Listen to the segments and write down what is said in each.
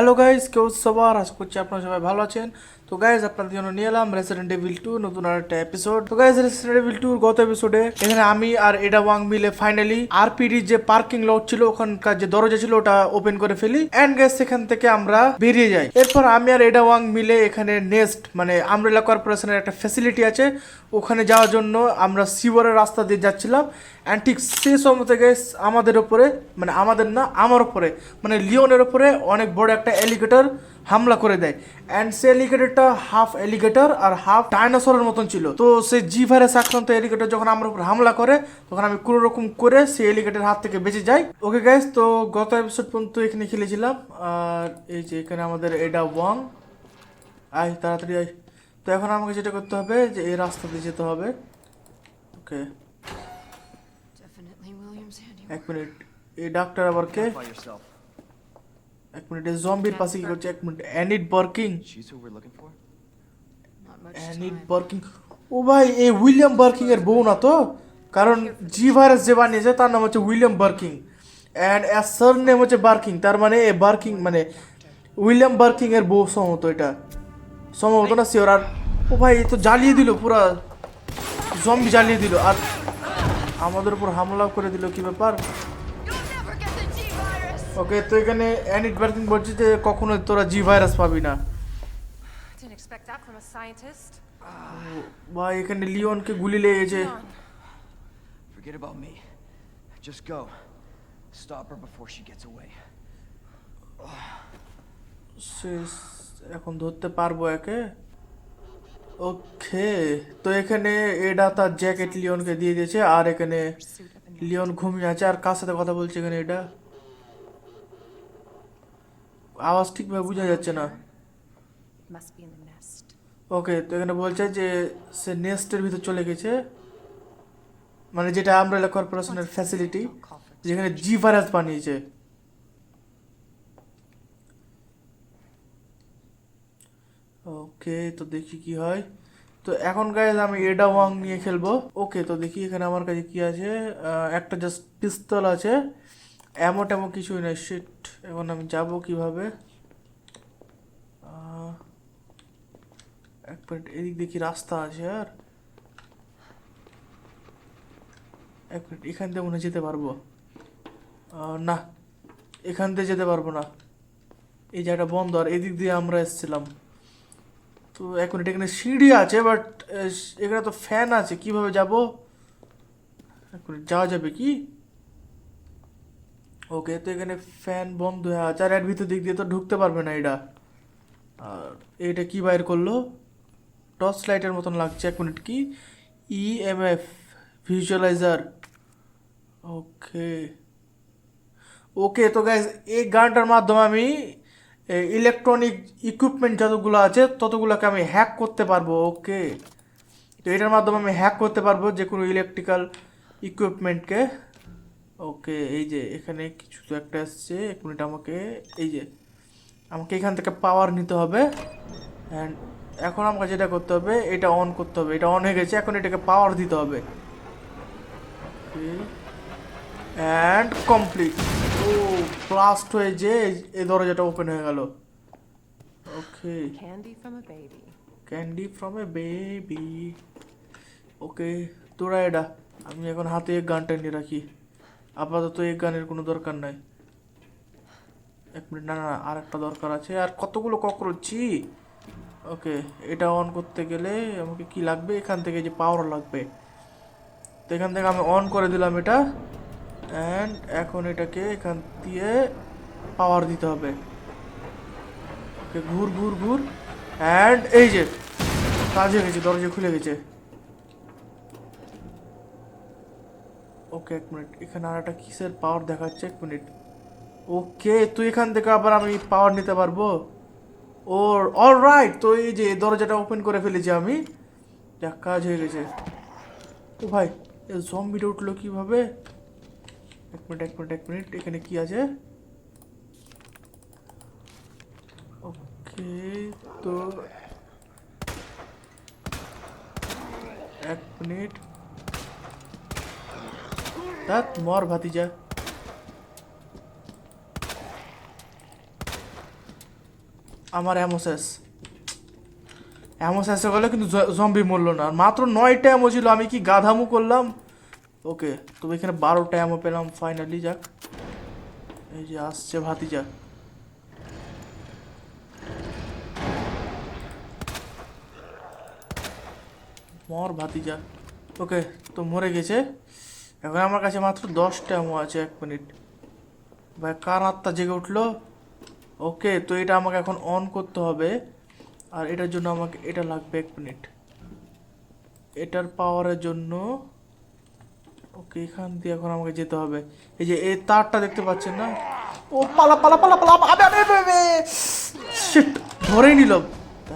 Hello guys কেউ সবার? আশা করছি আপনারা সবাই ভালো আছেন। তো গাইজ আপনাদের জন্য নিয়ে এলাম রেসিডেন্ট এভিল টু নতুন আর একটা এপিসোড তো গাইজ রেসিডেন্ট এভিল টুর গত এপিসোডে এখানে আমি আর এডা ওয়াং মিলে ফাইনালি আরপিডির যে পার্কিং লট ছিল, ওখানকার যে দরজা ছিল, ওটা ওপেন করে ফেলি। এন্ড গাইজ সেখান থেকে আমরা বেরিয়ে যাই। এরপর আমি আর এডা ওয়াং মিলে এখানে নেক্সট মানে আমরেলা কর্পোরেশনের একটা ফ্যাসিলিটি আছে। ওখানে যাওয়ার জন্য আমরা সিওয়ারের রাস্তা দিয়ে যাচ্ছিলাম। অ্যান্ড ঠিক সেই সময় থেকে আমাদের ওপরে মানে আমাদের না, আমার ওপরে মানে লিওনের ওপরে অনেক বড় একটা এলিগেটর হামলা করে দেয়। অ্যান্ড সে এলিগেটরটা হাফ এলিগেটর আর হাফ ডাইনোসরের মতন ছিল। তো সে জি ভাইরাস আক্রান্ত এলিগেটর যখন আমার উপর হামলা করে তখন আমি কোনো রকম করে সেই এলিগেটর হাত থেকে বেঁচে যাই। ওকে গাইস তো গত এপিসোড পর্যন্ত এখানে খেলেছিলাম। আর এই যে এখানে আমাদের এটা ওয়াং আয় তাড়াতাড়ি আয়। তো এখন আমাকে যেটা করতে হবে যে এই রাস্তা দিয়ে যেতে হবে। ওকে. এক মিনিট। এই ডাক্তার আবার কে. এক মিনিট এই জম্বির পাশে কি করছে? এক minute Annette Birkin Annette Birkin ও ভাই এই উইলিয়াম বার্কিং এর বউ না তো? কারণ জি ভাইরাস যে বানিয়েছে তার নাম হচ্ছে William Birkin and surname হচ্ছে বার্কিং তার মানে এ বার্কিং মানে উইলিয়াম বার্কিং এর বউ সম্ভবত এটা। সম্ভবত না শিওর আর ও ভাই এ তো জ্বালিয়ে দিল পুরা। জম্বি জ্বালিয়ে দিল। আর আমাদের উপর হামলা করে দিল কি ব্যাপার? ওকে তো এখানে অ্যানিট বার্কিং বলছে যে কখনো তোরা জি ভাইরাস পাবি না Didn't expect that from a scientist. ভাই এখানে লিওনকে গুলি লেগেছে. Forget about me. Just go. Stop her before she gets away. শেষ এখন ধরতে পারব একে ওকে তো এখানে এটা তার জ্যাকেট লিওনকে দিয়ে দিয়েছে আর এখানে লিওন ঘুমিয়ে আছে আর কার সাথে কথা বলছে এখানে এটা আওয়াজ ঠিকভাবে বোঝা যাচ্ছে না. ওকে তো এখানে বলছে যে সে নেস্টের ভিতর চলে গেছে। মানে যেটা আমরেলা কর্পোরেশনের ফ্যাসিলিটি যেখানে জি ভাইরাস বানিয়েছে। ওকে তো দেখি কি হয়। তো এখন গাইজ আমি এডা ওয়াং নিয়ে খেলব। ওকে তো দেখি এখানে আমার কাছে কি আছে। একটা জাস্ট পিস্তল আছে। এমন টেমো কিছুই না শিট এখন আমি যাব কীভাবে? এক মিনিট এদিক দেখি রাস্তা আছে আর? এক মিনিট এখান থেকে মনে যেতে পারব। না, এখান দিয়ে যেতে পারব না। এই জায়গাটা বন্ধ আর এদিক দিয়ে আমরা এসেছিলাম। তো এক মিনিট এখানে সিঁড়ি আছে বাট এখানে তো ফ্যান আছে, কীভাবে যাব? মিনিট যাওয়া যাবে কি? ওকে, তো এখানে ফ্যান বন্ধ হয়ে আছে, আর এর ভিতর দিক দিয়ে তো ঢুকতে পারবে না এটা আর এটা কি বাইর করল? টর্চ লাইটের মতন লাগছে এক মিনিট, কি? E EMF visualizer okay. Okay, তো গাইজ এই গানটার মাধ্যমে আমি ইলেকট্রনিক ইকুইপমেন্ট যতগুলো আছে, ততগুলোকে আমি হ্যাক করতে পারব, ওকে। তো এটার মাধ্যমে আমি হ্যাক করতে পারব যে কোনো ইলেকট্রিক্যাল ইকুইপমেন্টকে ওকে এই যে এখানে কিছু তো একটা আসছে। এক মিনিট আমাকে এই যে আমাকে এখান থেকে পাওয়ার নিতে হবে। অ্যান্ড এখন আমাকে যেটা করতে হবে এটা অন করতে হবে। এটা অন হয়ে গেছে এখন এটাকে পাওয়ার দিতে হবে। অ্যান্ড কমপ্লিট ও ব্লাস্ট হয়ে যে এই দরজাটা ওপেন হয়ে গেল। Okay. Candy from a baby okay তোরা এটা আমি এখন হাতে গানটা নিয়ে রাখি। আপাতত এই গানের কোনো দরকার নাই। এক মিনিট, না না আর একটা দরকার আছে। আর কতগুলো ককরোচি ওকে এটা অন করতে গেলে আমাকে কি লাগবে? এখান থেকে যে পাওয়ার লাগবে। তো এখান থেকে আমি অন করে দিলাম এটা। অ্যান্ড এখন এটাকে এখান দিয়ে পাওয়ার দিতে হবে। ওকে ঘুর ঘুর ঘুর। অ্যান্ড এই যে, কাজ হয়ে গেছে, দরজা খুলে গেছে। ওকে, এক মিনিট, এখানে আর একটা কিসের পাওয়ার দেখাচ্ছে, এক মিনিট। ওকে, তুই এখান থেকে আবার আমি পাওয়ার নিতে পারব? ওর অল রাইট তো এই যে দরজাটা ওপেন করে ফেলেছি আমি, দেখ, কাজ হয়ে গেছে। ও ভাই জম্বিটা উঠল কীভাবে? এক মিনিট এক মিনিট এক মিনিট, এখানে কি আছে? ওকে, তো এক মিনিট। দেখ মর, ভাতিজা। আমার অ্যামোসেস। অ্যামোসেসে গেলে কিন্তু জম্বি মরল না। মাত্র নয়টা অ্যামো ছিল, আমি কি গাধামু করলাম? ওকে তবে এখানে বারোটা অ্যামো পেলাম ফাইনালি যাক। এই যে আসছে ভাতি ভাতিজা। মর, ভাতিজা। ওকে, তো মরে গেছে। এখন আমার কাছে মাত্র দশটা অ্যামো আছে, এক মিনিট ভাই, কার আত্মা জেগে উঠল? ওকে তো এটা আমাকে এখন অন করতে হবে। আর এটার জন্য আমাকে, এটা লাগবে এক মিনিট এটার পাওয়ারের জন্য ওকে এখান দিয়ে এখন আমাকে যেতে হবে। এই যে, এই তারটা দেখতে পাচ্ছেন না? ও, পালা পালা পালা পালা আবে আবে আবে শিট ধরেই নিল।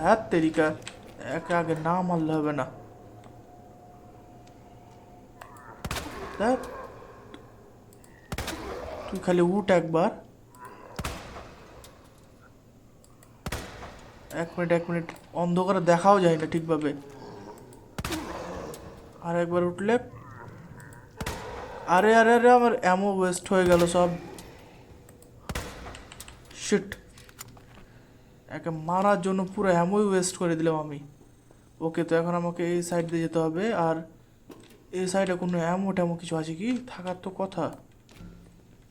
হ্যাঁ তেরিকা। একে আগে না মারলে হবে না। দেখ। তুই খালি উঠ একবার। এক মিনিট এক মিনিট। অন্ধকারে দেখাও যায় না ঠিকভাবে। আর একবার উঠলে? আরে আরে আরে, আমার অ্যামো ওয়েস্ট হয়ে গেল সব। শিট একে মারার জন্য পুরো অ্যামোই ওয়েস্ট করে দিলাম আমি। ওকে তো এখন আমাকে এই সাইড দিয়ে যেতে হবে। আর এই সাইডে কোনো অ্যামো ট্যামো কিছু আছে কি? থাকার তো কথা।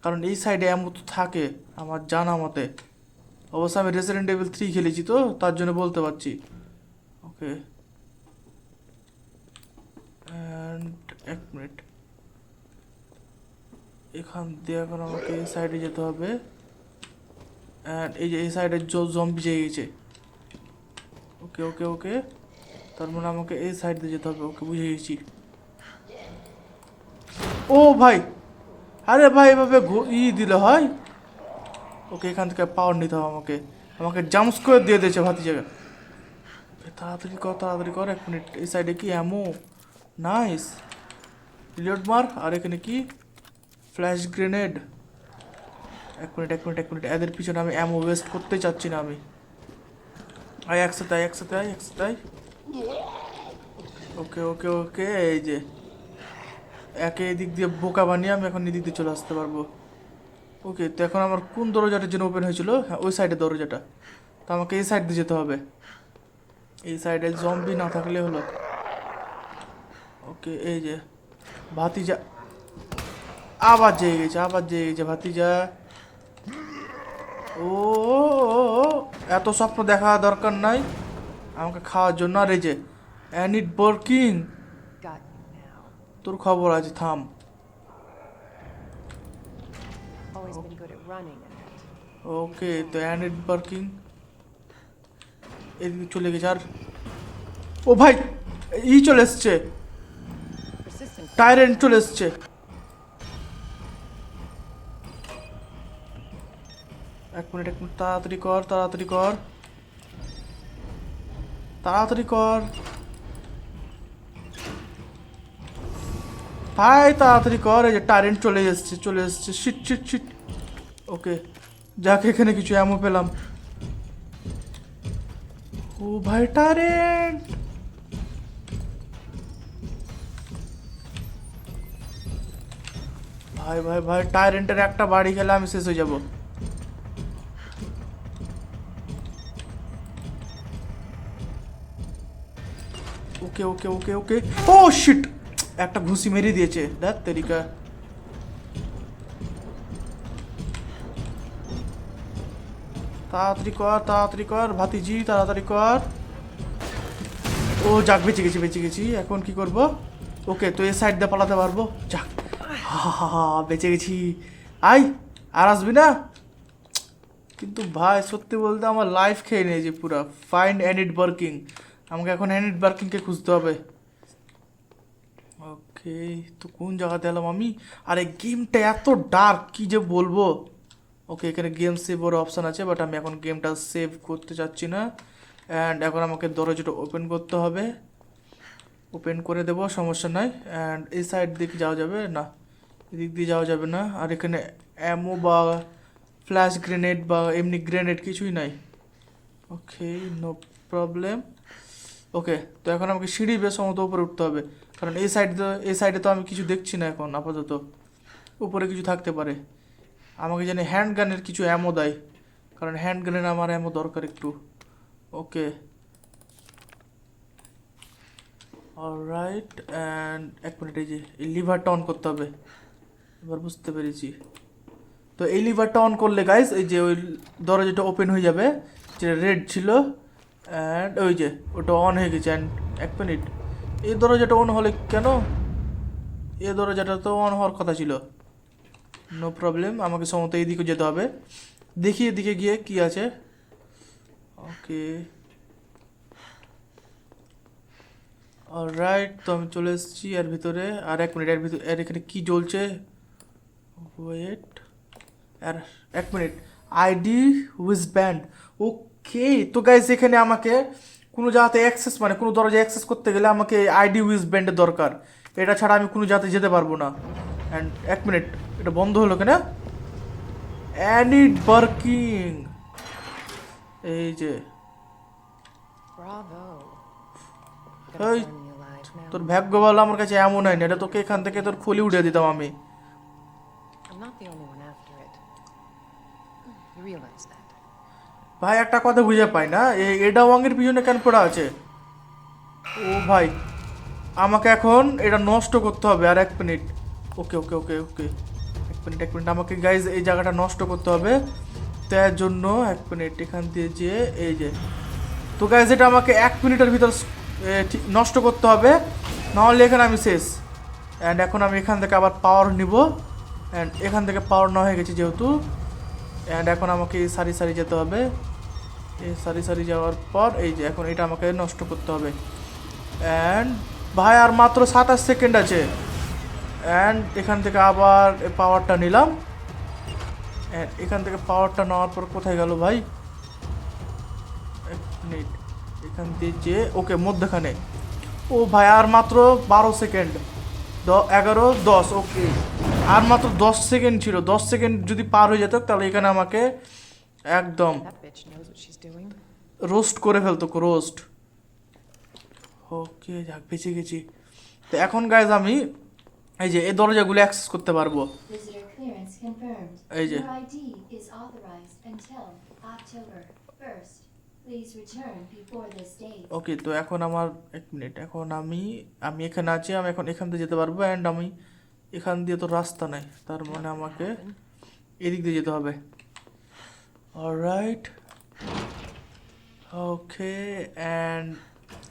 কারণ এই সাইডে অ্যামো তো থাকে আমার জানা মতে। অবশ্য আমি রেসিডেন্ট টেবিল থ্রি খেলেছি তো, তার জন্য বলতে পারছি। ওকে অ্যান্ড এক মিনিট এখান দিয়ে এখন আমাকে এই সাইডে যেতে হবে। অ্যান্ড এই যে এই সাইডে জম্বি জেগে গেছে। ওকে ওকে ওকে তার মানে আমাকে এই সাইড দিয়ে যেতে হবে, ওকে বুঝে গেছি। ও ভাই, আরে ভাই, এভাবে ই দিলে হয়? ওকে, এখান থেকে পাওয়ার নিতে হবে আমাকে। আমাকে জাম্পস করে দিয়ে দিয়েছে ভাতি জায়গা তাড়াতাড়ি কর তাড়াতাড়ি কর, এক মিনিট এই সাইডে কি অ্যামো নাইস রিলোড মার। আর এখানে কি? ফ্ল্যাশ গ্রেনেড এক মিনিট এক মিনিট এক মিনিট এদের পিছনে আমি অ্যামো ওয়েস্ট করতে চাচ্ছি না আমি। আয়, একসাথে আয় একসাথে আয় একসাথে আয়। ওকে ওকে ওকে, এই যে। একে এদিক দিয়ে বোকা বানিয়ে আমি এখন এদিক দিয়ে চলে আসতে পারব। ওকে, তো এখন আমার কোন দরজাটার জন্য ওপেন হয়েছিল? হ্যাঁ ওই সাইডে দরজাটা। তো আমাকে এই সাইড দিয়ে যেতে হবে। এই সাইডে জম্বি না থাকলে হলো। ওকে, এই যে ভাতিজা আবার জেগে গেছে, আবার জেগে গেছে ভাতিজা। ও এত স্বপ্ন দেখা দরকার নাই। আমাকে খাওয়ার জন্য। আর এই যে অ্যান্ড ইট বর্কিং. তোর খবর আছে থাম। ওকে তো অ্যান্ড ইট ওয়ার্কিং এদিকে চলে গেছে আর ও ভাই ই চলে এসছে. টাইরেন্ট চলে এসছে। এক মিনিট এক মিনিট তাড়াতাড়ি কর তাড়াতাড়ি কর। তাড়াতাড়ি কর। ভাই তাড়াতাড়ি কর, এই যে টাইরেন্ট চলে এসছে চলে এসছে। শিট শিট শিট ওকে যাক, এখানে কিছু এমন পেলাম। ও ভাই টাইরেন্ট ভাই ভাই ভাই টাইরেন্টের একটা বাড়ি খেলে আমি শেষ হয়ে যাব। ওকে ওকে ওকে ওকে ও শিট একটা ঘুষি মেরে দিয়েছে। দেখ, তেরিকা। তাড়াতাড়ি কর তাড়াতাড়ি কর, ভাতিজি, তাড়াতাড়ি কর। ও যাক, বেঁচে গেছি বেঁচে গেছি। এখন কি করব? ওকে, তো এই সাইড দিয়ে পালাতে পারব। যাক। হা হা হা বেঁচে গেছি। আই, আর আসবি না? কিন্তু ভাই, সত্যি বলতে আমার লাইফ খেয়ে নিয়েছে পুরো। ফাইন্ড অ্যান্ড ইট ওয়ার্কিং আমাকে এখন অ্যান্ড ইট ওয়ার্কিংকে খুঁজতে হবে। ওকে তো কোন জায়গাতে এলাম আমি? আর এই গেমটা এত ডার্ক কি যে বলব? ওকে এখানে গেম সেভ ওর অপশান আছে বাট আমি এখন গেমটা সেভ করতে চাচ্ছি না। অ্যান্ড এখন আমাকে দরজাটা ওপেন করতে হবে। ওপেন করে দেবো, সমস্যা নাই। অ্যান্ড এই সাইড দিকে যাওয়া যাবে? না, এদিক দিয়ে যাওয়া যাবে না। আর এখানে অ্যামো বা ফ্ল্যাশ গ্রেনেড বা এমনি গ্রেনেড কিছুই নাই। ওকে নো প্রবলেম ওকে তো এখন আমাকে সিঁড়ি বেশ মতো উপরে উঠতে হবে। কারণ এই সাইড এই সাইডে তো আমি কিছু দেখছি না এখন আপাতত। উপরে কিছু থাকতে পারে। আমাকে জানি হ্যান্ড গানের কিছু অ্যামো দেয়। কারণ হ্যান্ড গ্রেনেড আমার অ্যামো দরকার একটু। ওকে অলরাইট অ্যান্ড এক মিনিট এই যে, এই লিভারটা অন করতে হবে। এবার বুঝতে পেরেছি। তো এই লিভারটা অন করলে গাইস এই যে ওই দরজাটা ওপেন হয়ে যাবে, যেটা রেড ছিল অ্যান্ড ওই যে, ওটা অন হয়ে গেছে। অ্যান্ড এক মিনিট এই দরজাটা অন হলে কেন? এ দরজাটা তো অন হওয়ার কথা ছিল। নো প্রবলেম আমাকে সমত এইদিকে যেতে হবে। দেখি এদিকে গিয়ে কি আছে। ওকে রাইট তো আমি চলে এসেছি এর ভিতরে। আর এক মিনিট এর ভিতরে, এর এখানে কী জ্বলছে? ওয়েট আর এক minute ID with band okay তো গাইজ এখানে আমাকে কোনো জায়গাতে অ্যাক্সেস মানে কোনো দরজা অ্যাক্সেস করতে গেলে আমাকে আইডি উইজ ব্যান্ডের দরকার। এটা ছাড়া আমি কোনো জায়গাতে যেতে পারব না। অ্যান্ড এক মিনিট এটা বন্ধ হলো কেন? অ্যানিট বার্কিং এই যে. তোর ভাগ্য ভালো আমার কাছে এমন হয় না এটা তোকে এখান থেকে তোর খুলি উঠে দিতাম আমি। I'm not the only one after it. You realize that? ভাই, একটা কথা বুঝে পাই না। এডা ওয়াংয়ের পিছনে কেন পড়া আছে? ও ভাই, আমাকে এখন এটা নষ্ট করতে হবে আর এক মিনিট। ওকে ওকে ওকে ওকে। এক মিনিট এক মিনিট। আমাকে গাইজ এই জায়গাটা নষ্ট করতে হবে। তার জন্য এক মিনিট এখান দিয়ে যে এই যে। তো গাইজ এটা আমাকে এক মিনিটের ভিতর নষ্ট করতে হবে। নাহলে এখানে আমি শেষ। অ্যান্ড এখন আমি এখান থেকে আবার পাওয়ার নিব। অ্যান্ড এখান থেকে পাওয়ার না হয়ে গেছে যেহেতু। অ্যান্ড এখন আমাকে সারি সারি যেতে হবে। সারি সারি যাওয়ার পর, এই যে এখন এটা আমাকে নষ্ট করতে হবে। অ্যান্ড ভাই, আর মাত্র সাতাশ সেকেন্ড আছে। অ্যান্ড এখান থেকে আবার পাওয়ারটা নিলাম। এখান থেকে পাওয়ারটা নেওয়ার পর কোথায় গেল ভাই? এক মিনিট এখান দিয়ে যে ওকে মধ্যখানে। ও ভাই, আর মাত্র বারো সেকেন্ড। দ, এগারো, দশ ওকে আর মাত্র দশ সেকেন্ড ছিল। দশ সেকেন্ড যদি পার হয়ে যেত, তাহলে এখানে আমাকে একদম. রোস্ট করে ফেলতো রোস্ট ওকে যাক বেঁচে গেছি তো এখন গাইজ আমি এই যে এই দরজাগুলো অ্যাক্সেস করতে পারব এই clearance confirmed. Hey, Jay. Your ID is authorized until October 1st. Please return before this date. ওকে তো এখন আমার এক মিনিট এখন আমি আমি এখানে আছি আমি এখন এখান দিয়ে যেতে পারব অ্যান্ড আমি এখান দিয়ে তো রাস্তা নাই তার মানে আমাকে এদিক দিয়ে যেতে হবে অলরাইট ওকে অ্যান্ড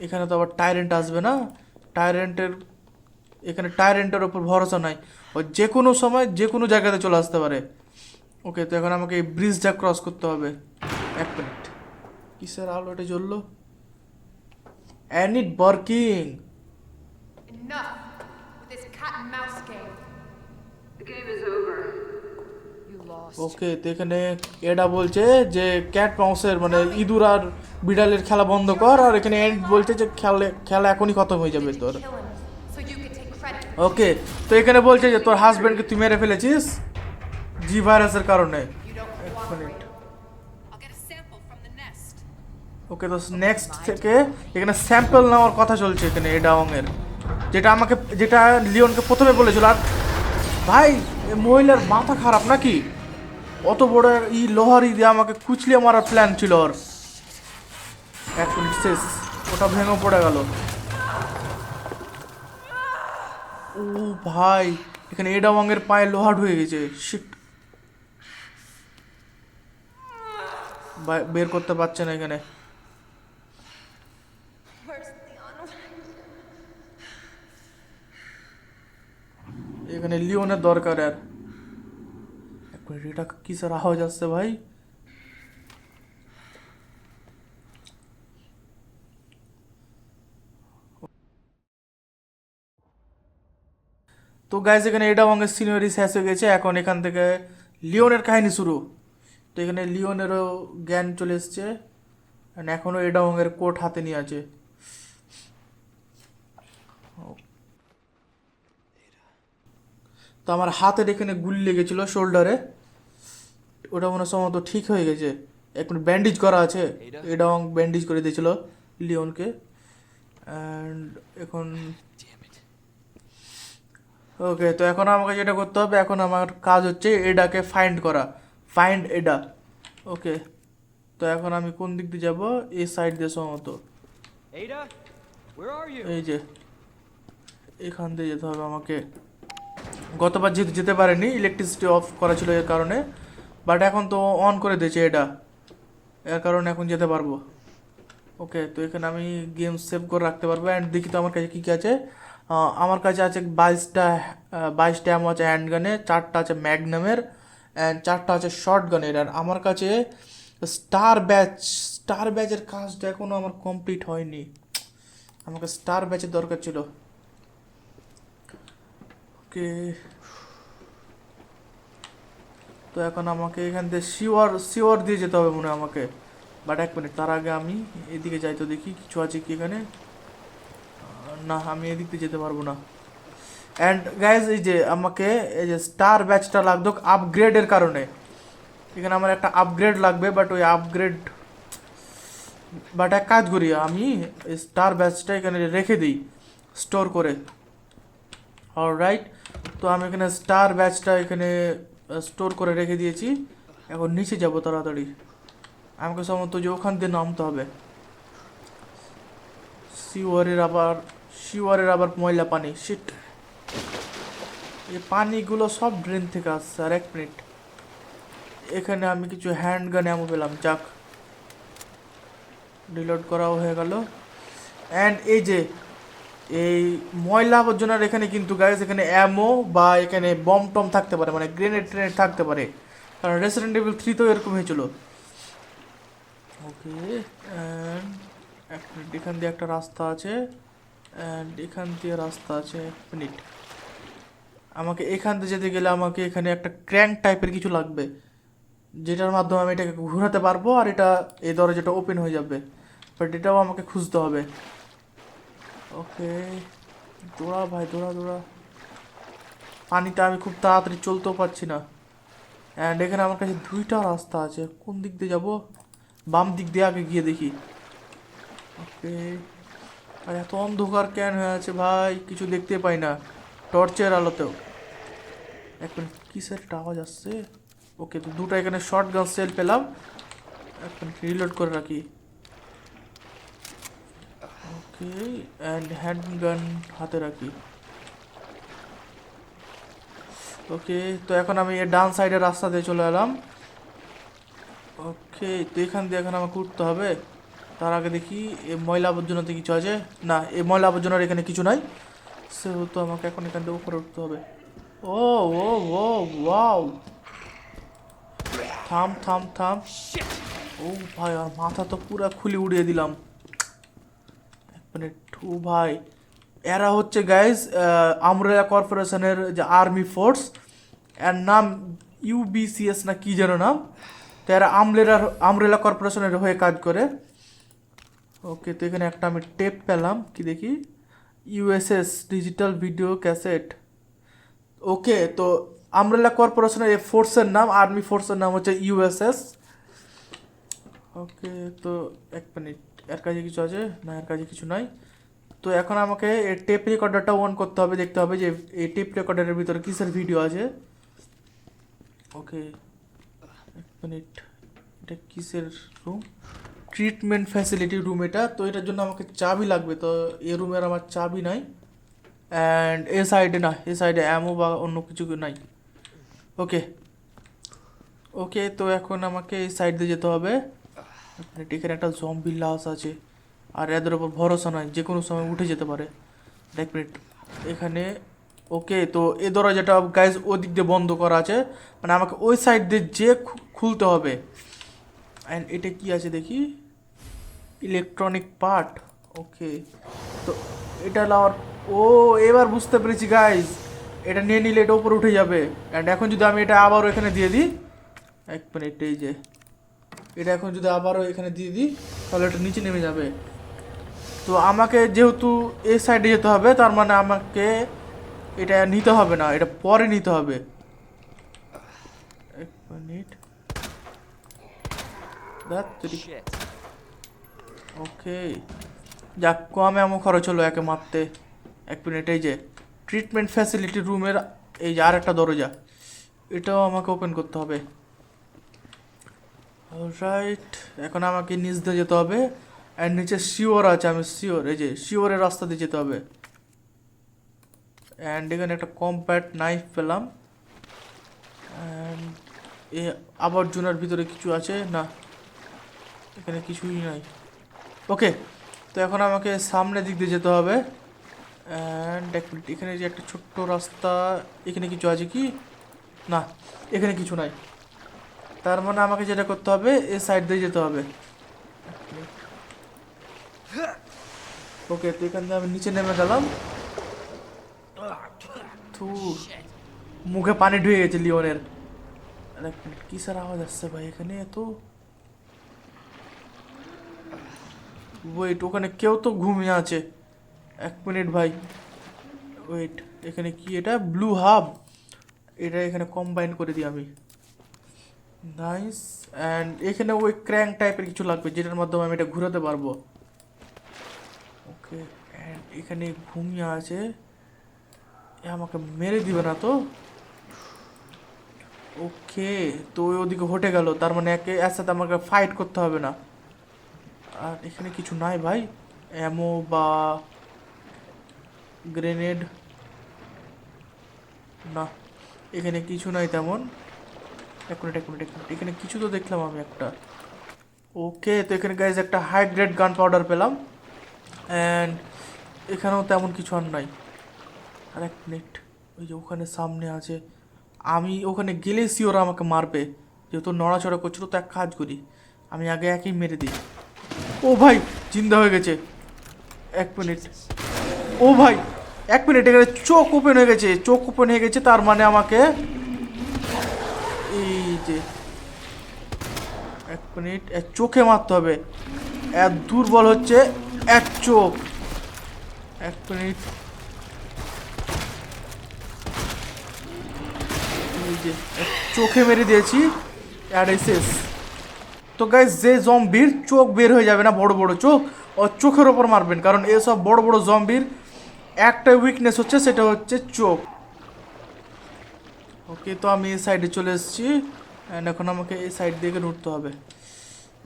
এখানে তো আবার টাইরেন্ট আসবে না? টাইরেন্টের এখানে টাইরেন্টের ওপর ভরসা নাই। ও যে কোনো সময় যে কোনো জায়গাতে চলে আসতে পারে। ওকে তো এখন আমাকে এই ব্রিজটা ক্রস করতে হবে। এক মিনিট কিসের আলো এটা জ্বললো? Annette Birkin Enough with this cat and mouse game. You lost. Okay তো এখানে এটা বলছে যে ক্যাট মাউসের মানে ইঁদুর আর বিড়ালের খেলা বন্ধ কর আর এখানে এন্ড বলছে যে খেলা খেলা এখনই খতম হয়ে যাবে তোর. ওকে তো এখানে বলছে যে তোর হাজবেন্ডকে তুই মেরে ফেলেছিস? জি ভাইরাসের কারণে. ওকে তো নেক্সট থেকে এখানে স্যাম্পল নেওয়ার কথা চলছে এখানে এডাওয়াংয়ের যেটা আমাকে যেটা লিওনকে প্রথমে বলেছিল আর ভাই মহিলার মাথা খারাপ নাকি? অত বড় ই লোহারি দিয়ে আমাকে কুচলিয়ে মারার প্ল্যান ছিল ওর। মিনিট শেষ, ওটা ভেঙে পড়ে গেল। ও ভাই, এখানে এডাওয়াংয়ের পায়ে লোহা ঢুকে গেছে বের করতে পারছে না এখানে। এখানে লিওনের দরকার আর। মিনিট এটা কিসের আওয়াজ আসছে ভাই? তো গাইজ এখানে এটা অঙ্গের সিনিয়রি শেষ হয়ে গেছে। এখন এখান থেকে লিওনের কাহিনী শুরু। তো এখানে লিওনেরও জ্ঞান চলে এসছে। এখনও এটা অঙ্গের কোট হাতে নিয়ে আছে। তো আমার হাতের এখানে গুলি লেগেছিল শোল্ডারে ওটা মনে সম্ভবত ঠিক হয়ে গেছে। এখন ব্যান্ডেজ করা আছে। এটা ব্যান্ডেজ করে দিয়েছিল লিওনকে। অ্যান্ড এখন ওকে তো এখন আমাকে যেটা করতে হবে এখন আমার কাজ হচ্ছে এডাকে ফাইন্ড করা। ফাইন্ড এডা। ওকে তো এখন আমি কোন দিক দিয়ে যাব? এই সাইড দিয়ে সম্ভবত? এই যে এখান দিয়ে যেতে হবে আমাকে। গতবার যেতে যেতে পারেনি ইলেকট্রিসিটি অফ করা ছিল এর কারণে। বাট এখন তো অন করে দিয়েছে এটা। এর কারণে এখন যেতে পারব। ওকে তো এখানে আমি গেম সেভ করে রাখতে পারব। অ্যান্ড দেখি তো আমার কাছে কী কী আছে। আমার কাছে আছে বাইশটা বাইশটা এমন আছে হ্যান্ড গানের চারটা আছে ম্যাগনামের অ্যান্ড চারটা আছে শর্ট গানের আর আমার কাছে স্টার ব্যাচ স্টার ব্যাচের কাজটা এখনও আমার কমপ্লিট হয়নি। আমাকে স্টার ব্যাচের দরকার ছিল। ওকে তো এখন আমাকে এখান থেকে শিওর শিওর দিয়ে যেতে হবে মনে আমাকে। বাট এক মিনিট তার আগে আমি এদিকে যাই তো দেখি, কিছু আছে কি এখানে? না, আমি এদিক দিয়ে যেতে পারব না। অ্যান্ড গাইজ এই যে আমাকে, এই যে স্টার ব্যাচটা লাগতো আপগ্রেডের কারণে। এখানে আমার একটা আপগ্রেড লাগবে বাট ওই আপগ্রেড বাট এক কাজ করি, আমি স্টার ব্যাচটা এখানে রেখে দিই স্টোর করে। অল রাইট তো আমি এখানে স্টার ব্যাচটা এখানে স্টোর করে রেখে দিয়েছি। এখন নিচে যাব তাড়াতাড়ি। আমাকে সম্ভবত যে ওখান দিয়ে নামতে হবে। শিওয়ারের আবার শিওয়ারের আবার ময়লা পানি। শিট এই পানিগুলো সব ড্রেন থেকে আসছে, আর এক মিনিট এখানে আমি কিছু হ্যান্ড গান এমন পেলাম, যাক। রিলোড করাও হয়ে গেল। অ্যান্ড এই যে এই ময়লা আবর্জনার এখানে কিন্তু গাইজ এখানে অ্যামো বা এখানে বম টম থাকতে পারে মানে গ্রেনেড ট্রেনেড থাকতে পারে। কারণ রেসিডেন্ট এভিল তো এরকম হয়েছিল। ওকে অ্যান্ড এখান দিয়ে একটা রাস্তা আছে অ্যান্ড এখান দিয়ে রাস্তা আছে, এক মিনিট আমাকে এখান দিয়ে যেতে গেলে আমাকে এখানে একটা ক্র্যাঙ্ক টাইপের কিছু লাগবে, যেটার মাধ্যমে আমি এটাকে ঘোরাতে পারব, আর এটা এই দরজাটা ওপেন হয়ে যাবে। বাট এটাও আমাকে খুঁজতে হবে। ওকে, দৌড়া ভাই, দৌড়া দৌড়া। পানিতে আমি খুব তাড়াতাড়ি চলতেও পারছি না। অ্যান্ড এখানে আমার কাছে দুইটা রাস্তা আছে। কোন দিক দিয়ে যাব? বাম দিক দিয়ে আগে গিয়ে দেখি। ওকে। আর এত অন্ধকার কেন হয়ে আছে ভাই? কিছু দেখতে পাই না। টর্চের আলোতেও। এক মিনিট, কিসের একটা আওয়াজ আসছে? ওকে, তো দুটো এখানে শর্ট গান সেল পেলাম। এক মিনিট রিলোড করে রাখি। ওকে অ্যান্ড হ্যান্ড গান হাতে রাখি। ওকে তো এখন আমি এই ডান সাইডের রাস্তা দিয়ে চলে এলাম। ওকে তো এখান দিয়ে এখন আমাকে উঠতে হবে। তার আগে দেখি এই ময়লা আবর্জনাতে কিছু আছে? না এই ময়লা আবর্জনার এখানে কিছু নাই। সেহেতু আমাকে এখন এখান থেকে উপরে উঠতে হবে। ও ও ও ওয়াও থাম থাম থাম। ও ভাই আর মাথা তো পুরো খুলে উড়িয়ে দিলাম। মিনিট ও ভাই। এরা হচ্ছে গাইজ আমরেলা কর্পোরেশনের যে আর্মি ফোর্স এর নাম ইউবিসিএস না কি যেন নাম? তো এরা আমলেরার আমরেলা কর্পোরেশনের হয়ে কাজ করে। ওকে, তো এখানে একটা আমি টেপ পেলাম, কি দেখি? USS digital video cassette okay, তো আমরেলা কর্পোরেশনের এই ফোর্সের নাম আর্মি ফোর্সের নাম হচ্ছে ইউএসএস ওকে, তো এক মিনিট এর কাছে কিছু আছে? না, এর কাছে কিছু নাই। তো এখন আমাকে এই টেপ রেকর্ডারটা অন করতে হবে, দেখতে হবে যে এই টেপ রেকর্ডারের ভিতরে কিসের ভিডিও আছে। ওকে এক মিনিট এটা কিসের রুম ট্রিটমেন্ট ফ্যাসিলিটি রুম এটা। তো এটার জন্য আমাকে চাবি লাগবে। তো এ রুমের আমার চাবি নাই। অ্যান্ড এ সাইডে না, এ সাইডে অ্যামো বা অন্য কিছু নাই। ওকে ওকে তো এখন আমাকে এই সাইড দিয়ে যেতে হবে। এক এখানে একটা জম্বি লাশ আছে। আর এদের ওপর ভরসা নাই, যে কোনো সময় উঠে যেতে পারে। এক মিনিট, এখানে ওকে তো এ দরজাটা গাইজ ওদিক দিয়ে বন্ধ করা আছে। মানে আমাকে ওই সাইড দিয়ে যে খুলতে হবে। অ্যান্ড এটা কি আছে দেখি? ইলেকট্রনিক পার্ট ওকে তো এটা লাওয়ার ও, এবার বুঝতে পেরেছি গাইজ এটা নিয়ে নিলে এটা উপরে উঠে যাবে। অ্যান্ড এখন যদি আমি এটা আবারও এখানে দিয়ে দিই, এক মিনিট, এই যে এটা এখন যদি আবারও এখানে দিয়ে দিই তাহলে এটা নিচে নেমে যাবে। তো আমাকে যেহেতু এই সাইডে যেতে হবে তার মানে আমাকে এটা নিতে হবে না এটা পরে নিতে হবে। এক মিনিট. ওকে যাক কম এমন খরচ হলো একে মারতে। এক মিনিট এই যে ট্রিটমেন্ট ফ্যাসিলিটি রুমের এই যে আর একটা দরজা এটাও আমাকে ওপেন করতে হবে। রাইট এখন আমাকে নিচ দিয়ে যেতে হবে অ্যান্ড নিচে শিওর আছে, আমি শিওর, এই যে শিওরের রাস্তা দিয়ে যেতে হবে। অ্যান্ড এখানে একটা কম্প্যাক্ট নাইফ পেলাম। অ্যান্ড এ আবর্জনার ভিতরে কিছু আছে? না, এখানে কিছুই নাই। ওকে তো এখন আমাকে সামনের দিক দিয়ে যেতে হবে। অ্যান্ড এক মিনিট এখানে যে একটা ছোট্ট রাস্তা, এখানে কিছু আছে কি? না, এখানে কিছু নাই। তার মানে আমাকে যেটা করতে হবে, এ সাইড দিয়ে যেতে হবে। ওকে তো এখান থেকে আমি নিচে নেমে গেলাম। মুখে পানি ঢুকে গেছে লিওনের। কিসের আওয়াজ আসছে ভাই এখানে এত? ওয়েট ওখানে কেউ তো ঘুমিয়ে আছে। এক মিনিট ভাই। ওয়েট এখানে কি এটা? ব্লু হাব এটা এখানে কম্বাইন করে দিই আমি। নাইস অ্যান্ড এখানে ওই ক্র্যাঙ্ক টাইপের কিছু লাগবে, যেটার মাধ্যমে আমি এটা ঘোরাতে পারব। ওকে অ্যান্ড এখানে ঘুমিয়ে আছে। এ আমাকে মেরে দিবে না তো? ওকে তো ওই ওদিকে হটে গেল। তার মানে একে, এর সাথে আমাকে ফাইট করতে হবে না। আর এখানে কিছু নাই ভাই। অ্যামো বা গ্রেনেড না। এখানে কিছু নাই তেমন। এক মিনিট এক মিনিট এক মিনিট এখানে কিছু তো দেখলাম আমি একটা। ওকে তো এখানে গাইজ একটা হাই গ্রেড গান পাউডার পেলাম। অ্যান্ড এখানেও তেমন কিছু আর নাই। আর এক মিনিট ওই যে ওখানে সামনে আছে। আমি ওখানে গেলে শিওর আমাকে মারবে। যেহেতু নড়াচড়া করছিল, তো এক কাজ করি। আমি আগে একই মেরে দিই। ও ভাই, জিন্দা হয়ে গেছে। এক মিনিট ও ভাই, এক মিনিট এখানে চোখ ওপেন হয়ে গেছে। চোখ ওপেন হয়ে গেছে, তার মানে আমাকে এই যে, এক মিনিট চোখে মারতে হবে। এক দুর্বল হচ্ছে, এক চোখ। এক মিনিট। এই যে চোখে মেরে দিয়েছি, আর তো গাইজ যে জম্বির চোখ বের হয়ে যাবে না, বড় বড় চোখ, ও চোখের ওপর মারবেন। কারণ এসব বড় বড় জম্বির একটা উইকনেস হচ্ছে, সেটা হচ্ছে চোখ। ওকে তো আমি এই সাইডে চলে এসেছি। অ্যান্ড এখন আমাকে এই সাইড দিকে উঠতে হবে।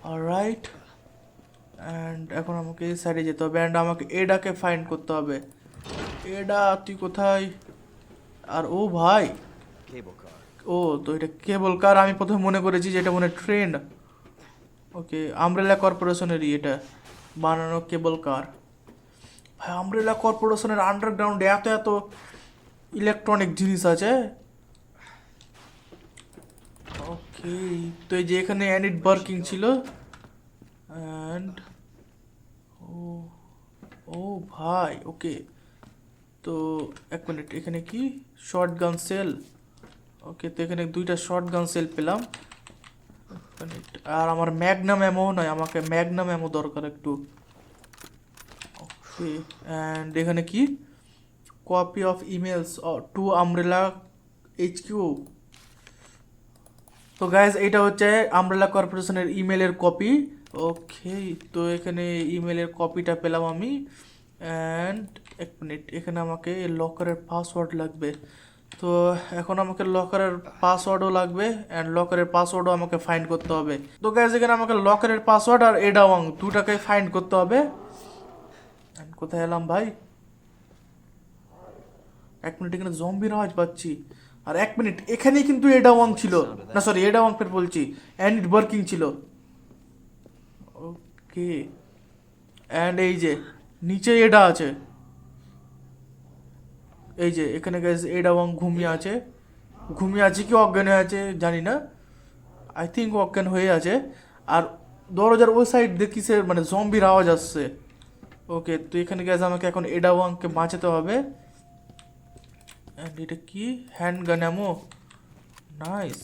আর রাইট অ্যান্ড এখন আমাকে এই সাইডে যেতে হবে। অ্যান্ড আমাকে এডাকে ফাইন্ড করতে হবে। এডা তুই কোথায়? আর ও ভাই? ও তো এটা কেবল কার আমি প্রথমে মনে করেছি যে এটা মনে ট্রেন ওকে আমব্রেলা কর্পোরেশনেরই এটা। বানানো কেবল কার ভাই আমব্রেলা কর্পোরেশনের আন্ডারগ্রাউন্ডে এত এত ইলেকট্রনিক জিনিস আছে ওকে তো এই যে এখানে অ্যানিট বার্কিং ছিল। অ্যান্ড ও ও ভাই ওকে তো এক মিনিট এখানে কি? শর্ট গান সেল ওকে তো এখানে দুইটা শর্ট গান সেল পেলাম। এক মিনিট। আর আমার ম্যাগনাম এমো নয় আমাকে ম্যাগনাম এমো দরকার একটু। ওকে অ্যান্ড এখানে কি? Copy of emails to Umbrella H Q তো গাইজ এটা হচ্ছে আমরেলা কর্পোরেশনের ইমেলের কপি ওকে তো এখানে ইমেলের কপিটা পেলাম আমি। অ্যান্ড এক মিনিট এখানে আমাকে লকারের পাসওয়ার্ড লাগবে। তো এখন আমাকে লকারের পাসওয়ার্ডও লাগবে অ্যান্ড লকারের পাসওয়ার্ডও আমাকে ফাইন্ড করতে হবে। তো গাইজ এখানে আমাকে লকারের পাসওয়ার্ড আর এডাওয়াং দুটাকে ফাইন্ড করতে হবে। And কোথায় এলাম ভাই? এক মিনিট এখানে জম্বির আওয়াজ পাচ্ছি। আর এক মিনিট এখানেই কিন্তু এডা ওয়াং ছিল। না সরি এডা ওয়াং ফের বলছি। অ্যান্ড ইট ওয়ার্কিং ছিল। ওকে অ্যান্ড এই যে নিচে এডা আছে। এই যে এখানে গ্যাস এডা ওয়াং ঘুমিয়ে আছে। ঘুমিয়ে আছে কি অজ্ঞান হয়ে আছে জানি না। আই থিঙ্ক অজ্ঞান হয়ে আছে। আর দরজার ওই সাইড দেখি সে মানে জম্বির আওয়াজ আসছে। ওকে তো এখানে গ্যাস আমাকে এখন এডা ওয়াংকে বাঁচাতে হবে। অ্যান্ড এটা কি? হ্যান্ড গান এমো নাইস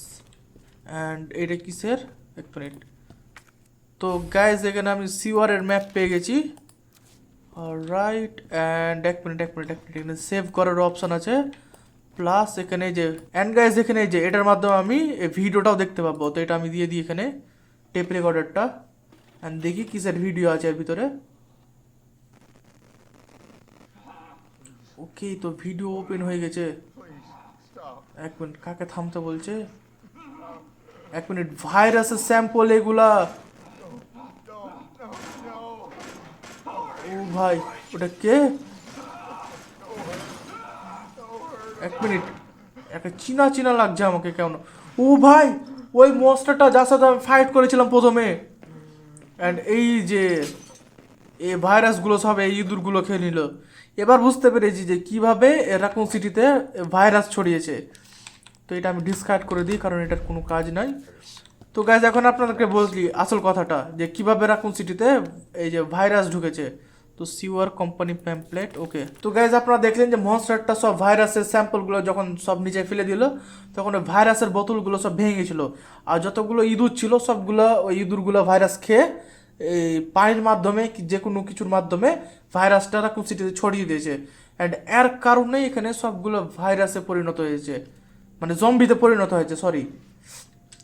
অ্যান্ড এটা কিসের এক মিনিট তো গাইজ এখানে আমি সিওয়ারের ম্যাপ পেয়ে গেছি। রাইট অ্যান্ড এক মিনিট এক মিনিট এক মিনিট এখানে সেভ করার অপশান আছে। প্লাস এখানে যে অ্যান্ড গাইজ এখানে যে, এটার মাধ্যমে আমি ভিডিওটাও দেখতে পাবো। তো এটা আমি দিয়ে দিই এখানে টেপ রেকর্ডারটা অ্যান্ড দেখি কিসের ভিডিও আছে এর ভিতরে। ওকে তো ভিডিও ওপেন হয়ে গেছে। এক মিনিট, কাকে থামতে বলছে? এক মিনিট, ভাইরাসের স্যাম্পল এগুলা। ও ভাই, ওটা কে? এক মিনিট একটা চিনা চিনা লাগছে আমাকে কেমন ও ভাই, ওই মনস্টারটা যার সাথে আমি ফাইট করেছিলাম প্রথমে। অ্যান্ড এই যে এই ভাইরাসগুলো সব এই ইঁদুরগুলো খেয়ে নিল। এবার বুঝতে পেরেছি যে কীভাবে এরাকুন সিটিতে ভাইরাস ছড়িয়েছে। তো এটা আমি ডিসকার্ড করে দিই, কারণ এটার কোনো কাজ নাই। তো গাইজ এখন আপনাদেরকে বলছি আসল কথাটা, যে কীভাবে রাকুন সিটিতে এই যে ভাইরাস ঢুকেছে। তো সিওয়ার কোম্পানি প্যাম্পলেট ওকে তো গাইজ আপনারা দেখলেন যে মনস্টারটা সব ভাইরাসের স্যাম্পলগুলো যখন সব নিচে ফেলে দিল, তখন ওই ভাইরাসের বোতলগুলো সব ভেঙে গেছিল। আর যতগুলো ইঁদুর ছিল, সবগুলো ওই ইঁদুরগুলো ভাইরাস খেয়ে এই পানির মাধ্যমে যে কোনো কিছুর মাধ্যমে ভাইরাসটা রাকুন সিটিতে ছড়িয়ে দিয়েছে। অ্যান্ড এর কারণেই এখানে সবগুলো ভাইরাসে পরিণত হয়েছে। মানে জম্বিতে পরিণত হয়েছে সরি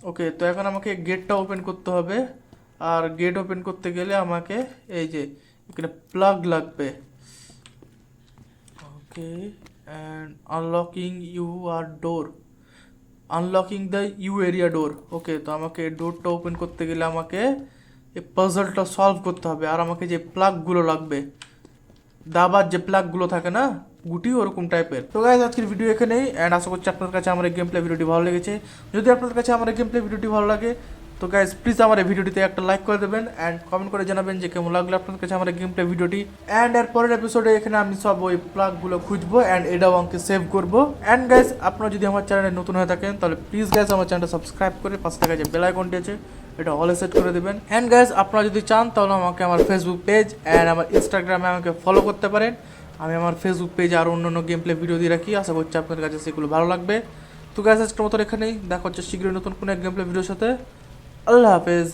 ওকে তো এখন আমাকে গেটটা ওপেন করতে হবে। আর গেট ওপেন করতে গেলে আমাকে এই যে এখানে প্লাগ লাগবে। Okay and unlocking U R door unlocking the U area door okay তো আমাকে ডোরটা ওপেন করতে গেলে আমাকে এই পাজলটা সলভ করতে হবে। আর আমাকে যে প্লাগগুলো লাগবে, দাবার যে প্লাগগুলো থাকে না গুটি ওরকম টাইপের তো গাইজ আজকের ভিডিও এখানেই অ্যান্ড আশা করছি আপনার কাছে আমার এই গেম প্লে ভিডিওটি ভালো লেগেছে। যদি আপনার কাছে আমার এই গেম প্লে ভিডিওটি ভালো লাগে, তো গাইজ প্লিজ আমার এই ভিডিওটিতে একটা লাইক করে দেবেন অ্যান্ড কমেন্ট করে জানাবেন যে কেমন লাগল আপনার কাছে আমার গেম প্লে ভিডিওটি অ্যান্ড এর পরের এপিসোডে এখানে আমি সব ওই প্লাগগুলো খুঁজবো অ্যান্ড এটাও আমাকে সেভ করব। অ্যান্ড গাইজ আপনারা যদি আমার চ্যানেলে নতুন হয়ে থাকেন, তাহলে প্লিজ গাইজ আমার চ্যানেলটা সাবস্ক্রাইব করে পাশে থাকা যে বেল আইকনটি আছে এটা অলে সেট করে দেবেন। অ্যান্ড গাইজ আপনারা যদি চান, তাহলে আমাকে আমার ফেসবুক পেজ অ্যান্ড আমার ইনস্টাগ্রামে আমাকে ফলো করতে পারেন। আমি আমার ফেসবুক পেজে আরও অন্য অন্য গেম প্লে ভিডিও দিয়ে রাখি। আশা করছি আপনাদের কাছে সেগুলো ভালো লাগবে। তো গাইজ আজকের মতো এখানেই। দেখা হচ্ছে শীঘ্রই নতুন কোনো এক গেম প্লে ভিডিওর সাথে। আল্লাহ হাফেজ।